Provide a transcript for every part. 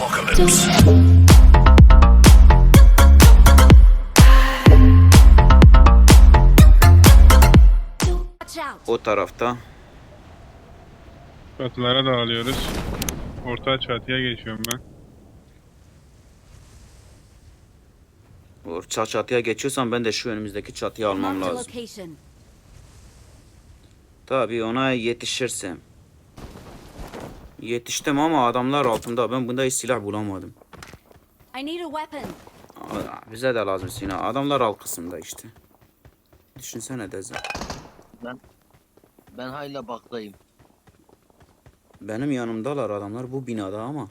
apocalypse. O tarafta. Çatılara dağılıyoruz. Orta çatıya geçiyorum ben. O ça- çatıya geçiyorsan ben de şu önümüzdeki çatıyı almam lazım. Tabii ona yetişirsem. Yetiştim ama adamlar altımda. Ben bunda hiç silah bulamadım. I need a weapon. Aa, Bize de lazım silah. Adamlar alt kısımda işte. Düşünsene Deze. Ben hala baktayım. Benim yanımdalar adamlar bu binada ama.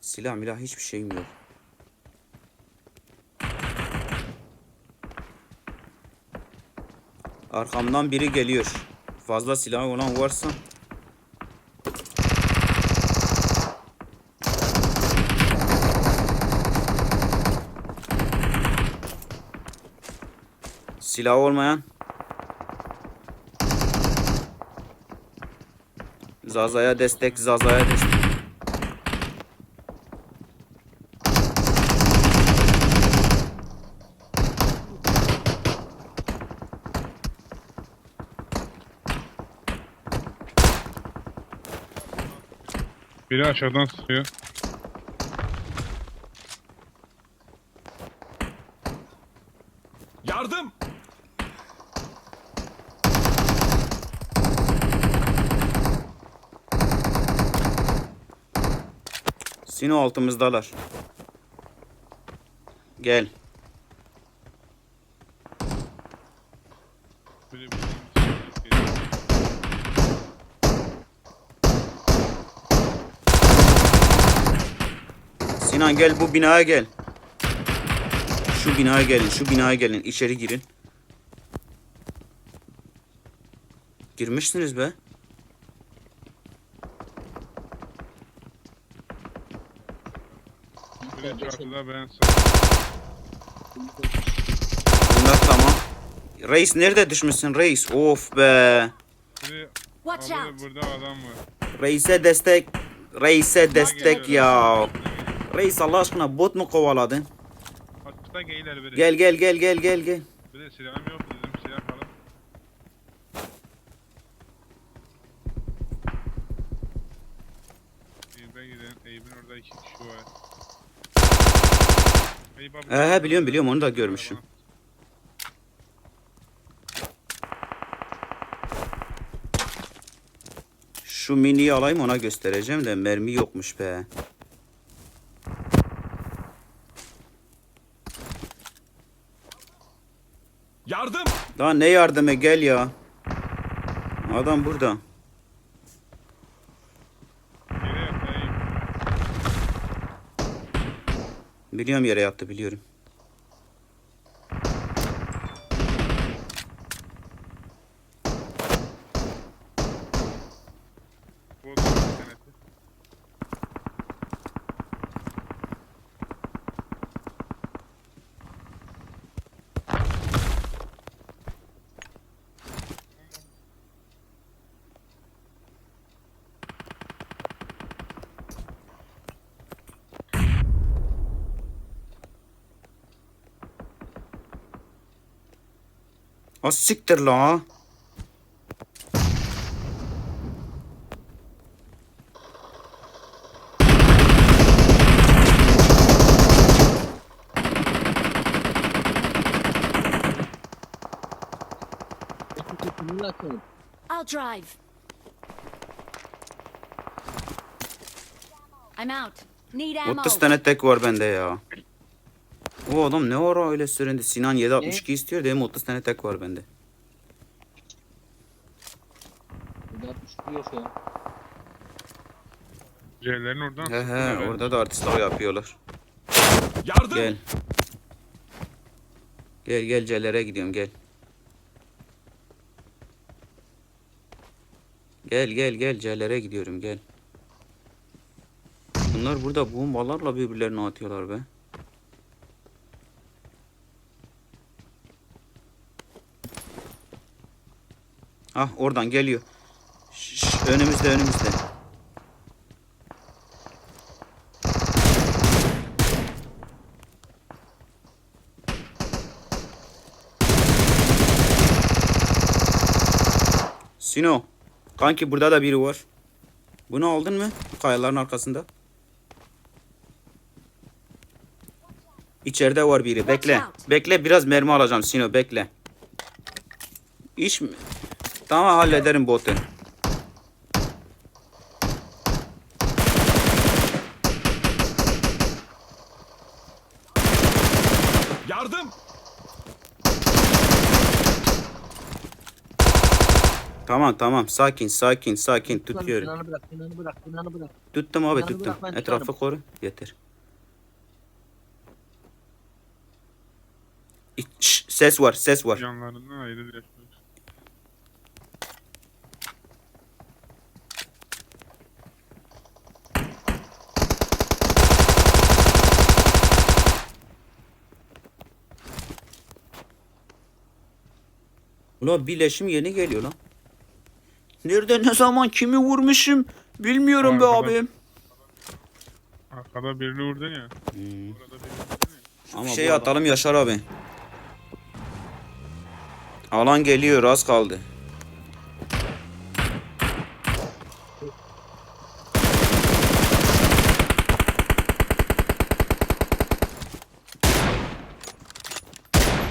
Silah milah hiçbir şeyim yok. Arkamdan biri geliyor. Fazla silah olan varsa. Silah olmayan. Zaza'ya destek, Zaza'ya destek. Biri aşağıdan sıkıyor. Sino altımızdalar. Gel. Sinan gel bu binaya gel. Şu binaya gelin, şu binaya gelin. İçeri girin. Girmişsiniz be. Biri çatıda ben sağ. Bunlar tamam. Reis nerede düşmüşsün reis? Of be. Biri Watch out! burada adam var. Reise destek. Reise destek ya. Reis Allah aşkına bot mu kovaladın? Hatta geyler biri. Gel gel gel gel gel gel. Bir de silahım yok dedim silah falan. Eyüp'e gidin. Eyüp'ün orada iki kişi var. He he biliyorum biliyorum onu da görmüşüm. Şu miniyi alayım ona göstereceğim de mermi yokmuş be. Yardım! Daha ne yardımı gel ya. Adam burada. Yere yat Eyüp. Biliyorum yere yattı biliyorum. Oh, Az siktir la. I'll drive. I'm out. Need ammo. 30 tane tek var bende ya. O adam ne ara öyle süründü. Sinan 762 istiyor dedim 30 tane tek var bende. Burada düştü yok ya. C'lerin oradan He he herhalde. orada da artistlik yapıyorlar. Yardım! Gel. Gel gel Celere gidiyorum gel. Gel gel gel Celere gidiyorum gel. Bunlar burada bombalarla birbirlerine atıyorlar be. Ah oradan geliyor. Şş, önümüzde önümüzde. Sino. Kanki burada da biri var. Bunu aldın mı? Kayaların arkasında. İçeride var biri. Bekle. Bekle biraz mermi alacağım Sino bekle. İş mi? Tamam hallederim botu. Yardım. Tamam tamam sakin sakin sakin tutuyorum. Binanı bırak, binanı bırak, binanı bırak. Tuttum abi Binanı tuttum. bırak, ben Etrafı tutarım. koru. Yeter. İ- Şş, ses var ses var. Canlarından ayrı yaşıyoruz. Ulan birleşim yeni geliyor lan. Nerede ne zaman kimi vurmuşum bilmiyorum be Arkadan. abim. Arkada birini vurdun ya. Hmm. Burada birini vurdun ya. Ama şey adam- atalım Yaşar abi. Alan geliyor az kaldı.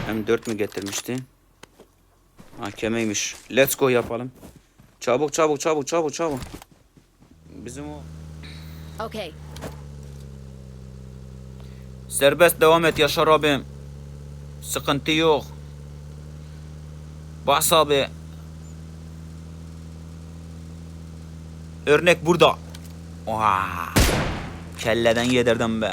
M4 mü getirmişti? Hakemeymiş. Let's go yapalım. Çabuk çabuk çabuk çabuk çabuk. Bizim o Okay. Serbest devam et Yaşar abim. Sıkıntı yok. Bas abi. Örnek burada. Oha. Kelleden yedirdim be.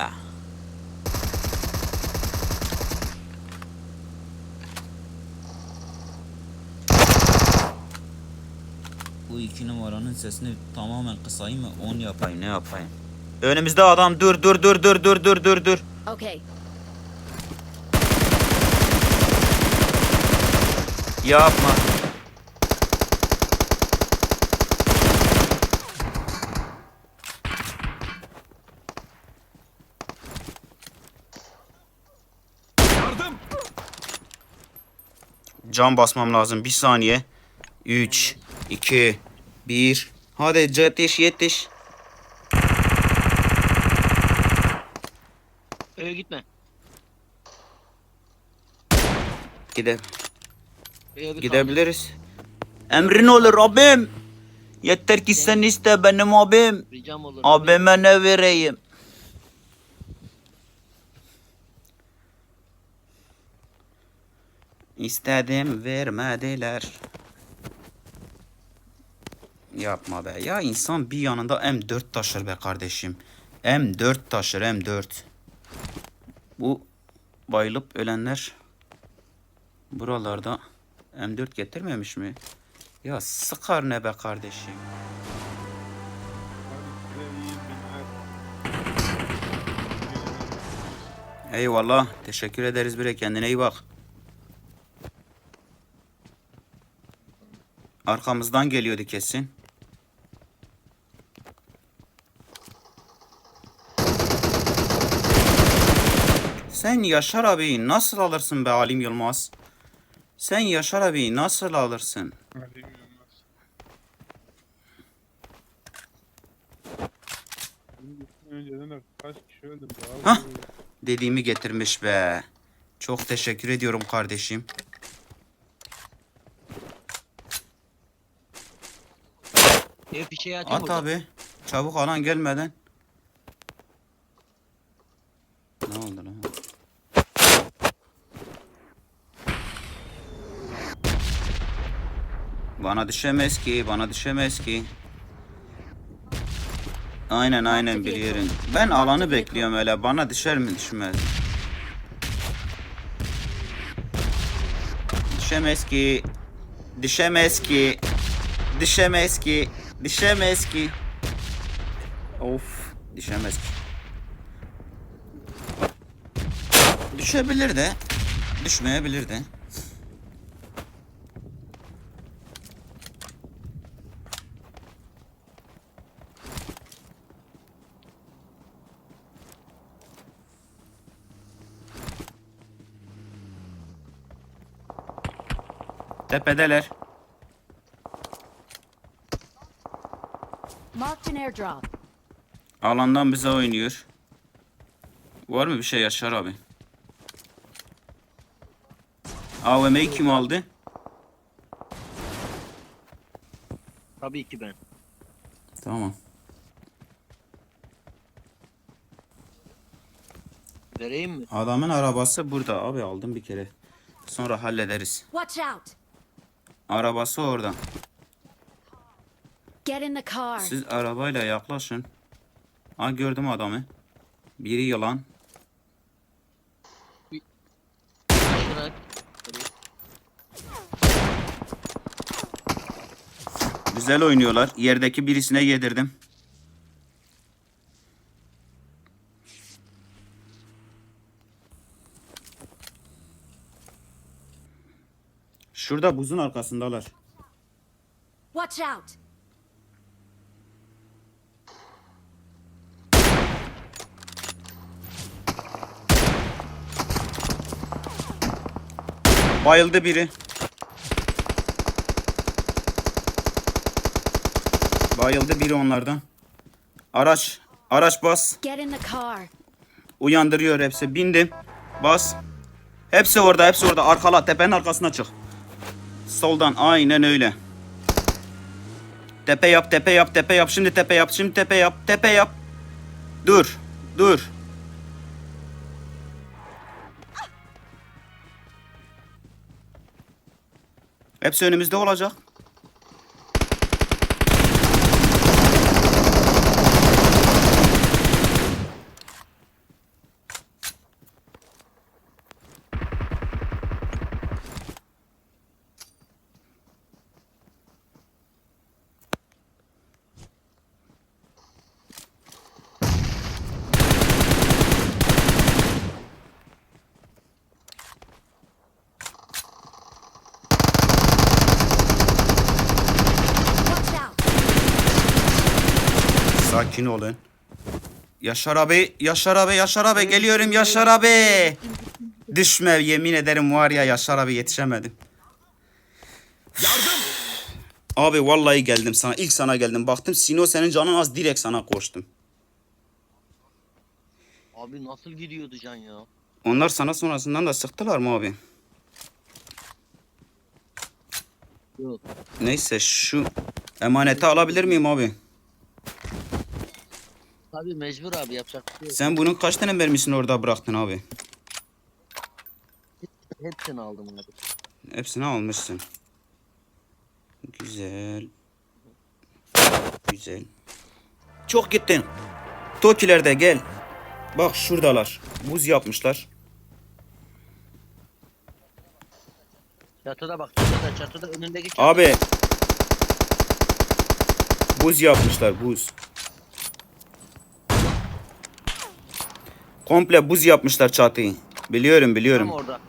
Bu iki numaranın sesini tamamen kısayım mı? 10 yapayım ne yapayım? Önümüzde adam dur dur dur dur dur dur dur dur. Okay. Yapma. Yardım. Can basmam lazım. Bir saniye. 3, 2, 1. Hadi yetiş yetiş. Öyle gitme. Gide Öyle bir gidebiliriz. Emrin olur abim. Yeter ki sen iste benim abim. Ricam olur. Abime ne vereyim? İstedim vermediler. Yapma be. Ya insan bir yanında M4 taşır be kardeşim. M4 taşır M4. Bu bayılıp ölenler buralarda M4 getirmemiş mi? Ya sıkar ne be kardeşim. Eyvallah. Teşekkür ederiz bre. Kendine iyi bak. Arkamızdan geliyordu kesin. Sen Yaşar abi nasıl alırsın be Alim Yılmaz? Sen Yaşar abi nasıl alırsın? Hadi Yılmaz. Önceden de kaç kişi öldü bu Hah. Dediğimi getirmiş be. Çok teşekkür ediyorum kardeşim. Ev fişeği atayım At burada. abi. Çabuk alan gelmeden. Ne oldu lan? Düşemez ki, bana düşemez ki. Aynen aynen biliyorum. Ben alanı bekliyorum öyle. Bana düşer mi düşmez. Düşemez ki. Düşemez ki. Düşemez ki. Düşemez ki. Of. Düşemez ki. Düşebilir de. Düşmeyebilir de. Tepedeler. Marked an airdrop. Alandan bize oynuyor. Var mı bir şey Yaşar abi? AVM'yi kim aldı? Tabii ki ben. Tamam. Vereyim mi? Adamın arabası burada abi aldım bir kere. Sonra hallederiz. Watch out. Arabası orada. Get in the car. Siz arabayla yaklaşın. Ha gördüm adamı. Biri yılan. Güzel oynuyorlar. Yerdeki birisine yedirdim. Şurada buzun arkasındalar. Watch out. Bayıldı biri. Bayıldı biri onlardan. Araç. Araç bas. Uyandırıyor hepsi. Bindim. Bas. Hepsi orada. Hepsi orada. Arkala. Tepenin arkasına çık. Soldan. Aynen öyle. Tepe yap. Tepe yap. Tepe yap. Şimdi tepe yap. Şimdi tepe yap. Tepe yap. Dur. Dur. Hepsi önümüzde olacak. Watch out. Sakin olun. Yaşar abi, Yaşar abi, Yaşar abi geliyorum Yaşar abi. Düşme yemin ederim var ya Yaşar abi yetişemedim. Yardım. Abi vallahi geldim sana. ilk sana geldim. Baktım Sino senin canın az direkt sana koştum. Abi nasıl gidiyordu can ya? Onlar sana sonrasından da sıktılar mı abi? Yok. Neyse şu emaneti alabilir miyim abi? Tabii mecbur abi yapacak bir şey yok. Sen bunun kaç tane mermisini orada bıraktın abi? Hepsini aldım abi. Hepsini almışsın. Güzel. Güzel. Çok gittin. Tokilerde gel. Bak şuradalar. Buz yapmışlar. Çatıda bak çatıda çatıda önündeki çatı. Abi. Buz yapmışlar buz. Komple buz yapmışlar çatıyı. Biliyorum biliyorum. Tam orada.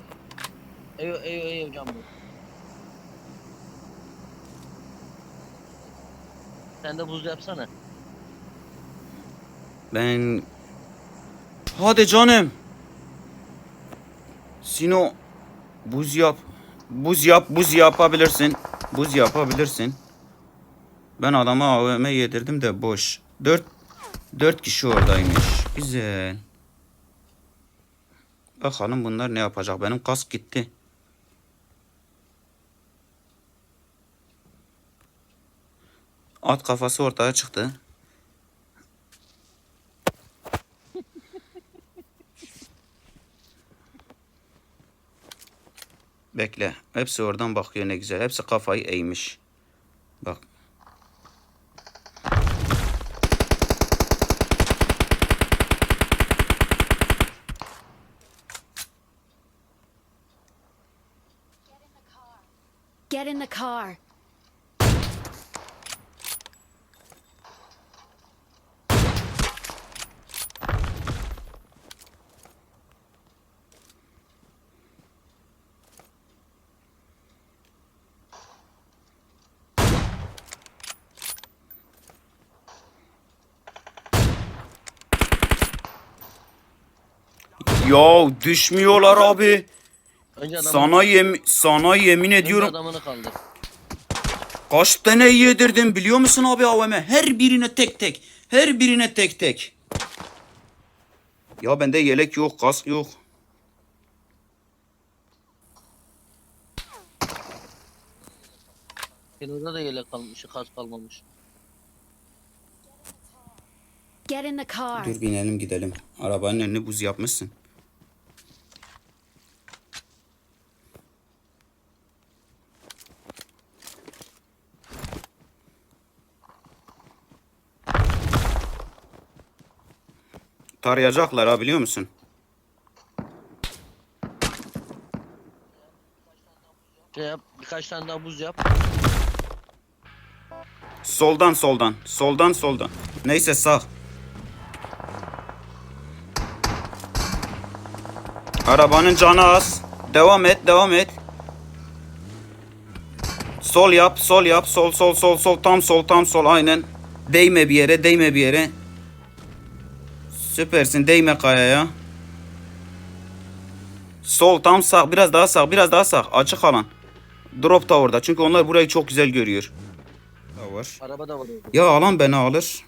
Eyo eyo can bu. Sen de buz yapsana. Ben... Hadi canım. Sino. Buz yap. Buz yap, buz yapabilirsin. Buz yapabilirsin. Ben adama AVM yedirdim de boş. Dört, dört kişi oradaymış. Güzel. Bakalım bunlar ne yapacak. Benim kask gitti. At kafası ortaya çıktı. Bekle. Hepsi oradan bakıyor ne güzel. Hepsi kafayı eğmiş. Bak. The car. Ya düşmüyorlar abi. Önce adamını, Sana yem sana yemin önce ediyorum. adamını kaldır. Kaç tane yedirdim biliyor musun abi AVM? Her birine tek tek. Her birine tek tek. Ya bende yelek yok, kask yok. Kenarda da yelek kalmış, kas kalmamış. Get in the car. Dur binelim gidelim. Arabanın önünü buz yapmışsın. Tarayacaklar ha biliyor musun? Şey yap, birkaç tane daha buz yap. Soldan soldan. Soldan soldan. Neyse sağ. Arabanın canı az. Devam et, devam et. Sol yap, sol yap. Sol, sol, sol, sol. Tam sol, tam sol. Aynen. Değme bir yere, değme bir yere. Süpersin. Değme kayaya. Sol, tam sağ. Biraz daha sağ, biraz daha sağ. Açık alan. Drop da orada. Çünkü onlar burayı çok güzel görüyor. Da var. Araba da var. Ya alan beni alır.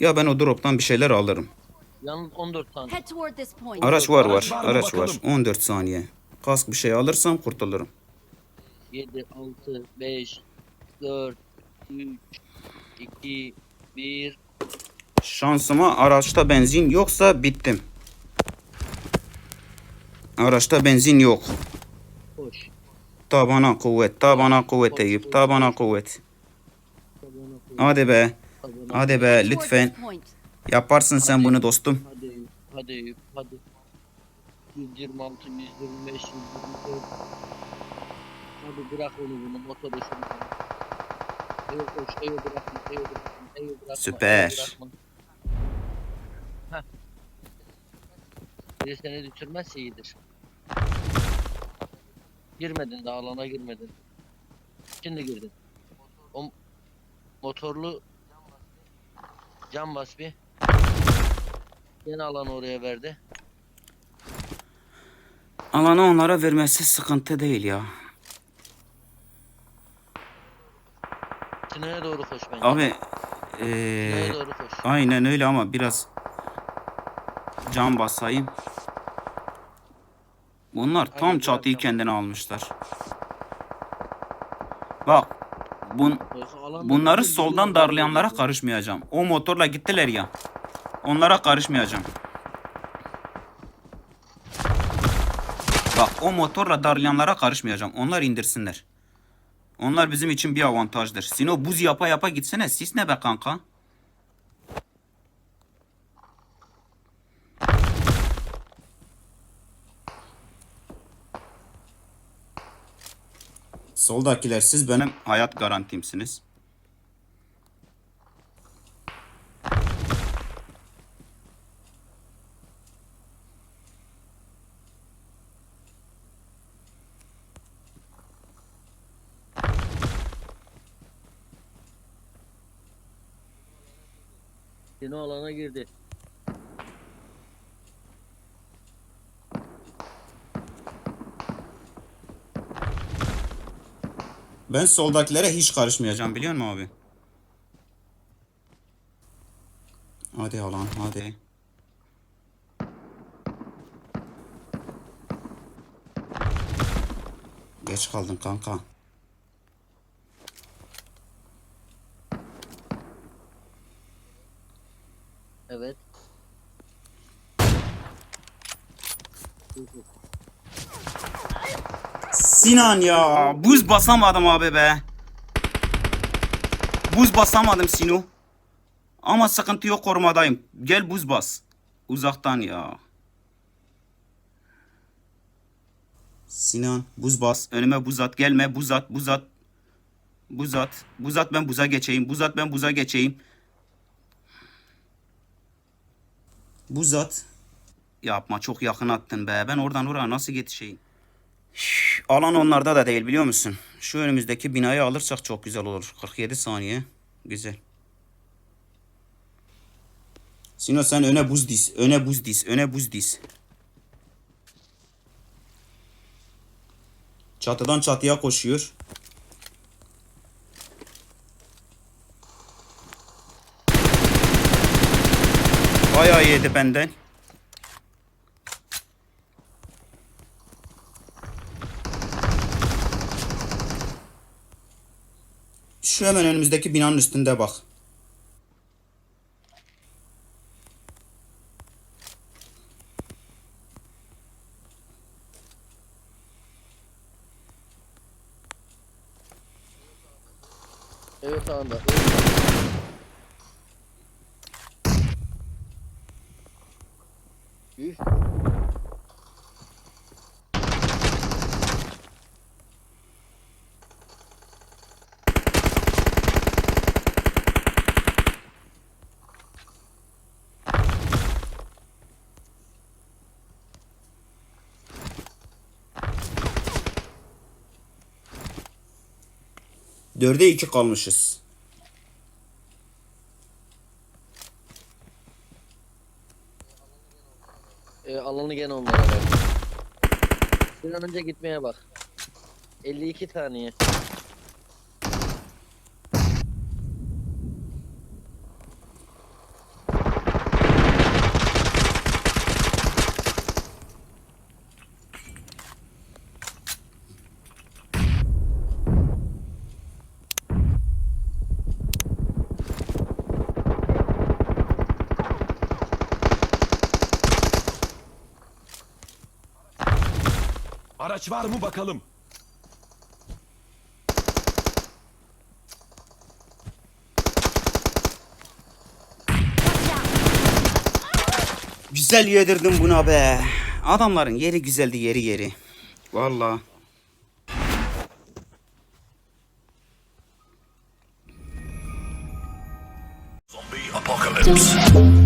Ya ben o drop'tan bir şeyler alırım. Yalnız 14 tane. Head toward this point. Araç var var. Araç var mı Araç var. bakalım? 14 saniye. Kask bir şey alırsam kurtulurum. 7, 6, 5, 4, 3, 2, 1. Şansıma araçta benzin yoksa bittim. Araçta benzin yok. Koş. Tabana kuvvet, tabana kuvvet Eyüp, tabana kuvvet. Hadi be, hadi be lütfen. Yaparsın sen bunu dostum. Hadi Eyüp, hadi Eyüp, hadi. 126, 125, 124. Hadi bırak onu bunu, motoru şunu. Eyo koş, Eyo bırakma, Eyo bırakma, Eyo bırakma. Süper. Eyo bırakma. Heh. Biri seni düşürmezse iyidir. Girmedin daha alana girmedin. Şimdi girdin. O motorlu cam bas bir. Yine alanı oraya verdi. Alanı onlara vermesi sıkıntı değil ya. Tünele doğru koş bence. Abi, Tünele eee... doğru koş. Aynen öyle ama biraz can basayım. Bunlar tam Aynen, çatıyı kendine almışlar. Bak bun, bunları soldan darlayanlara karışmayacağım. O motorla gittiler ya. Onlara karışmayacağım. Bak o motorla darlayanlara karışmayacağım. Onlar indirsinler. Onlar bizim için bir avantajdır. Sino buz yapa yapa gitsene. Sis ne be kanka? Soldakiler siz benim hayat garantimsiniz. Yine alana girdi. Ben soldakilere hiç karışmayacağım biliyor musun abi? Hadi alan hadi. Geç kaldın kanka. Evet. Sinan ya buz basamadım abi be. Buz basamadım Sino. Ama sıkıntı yok korumadayım. Gel buz bas. Uzaktan ya. Sinan buz bas. Önüme buz at. Gelme buz at buz at. Buz at. Buz at ben buza geçeyim. Buz at ben buza geçeyim. Buz at. Yapma çok yakın attın be. Ben oradan oraya nasıl yetişeyim? Alan onlarda da değil biliyor musun? Şu önümüzdeki binayı alırsak çok güzel olur. 47 saniye. Güzel. Sino sen öne buz diz. Öne buz diz. Öne buz diz. Çatıdan çatıya koşuyor. Bayağı yedi benden. Şu hemen önümüzdeki binanın üstünde bak. Evet anda. Evet. 4'e 2 kalmışız. E, alanı gene onlara ver. Bir an önce gitmeye bak. 52 saniye. Araç var mı bakalım? Güzel yedirdim buna be. Adamların yeri güzeldi yeri yeri. Vallahi. Zombie apocalypse.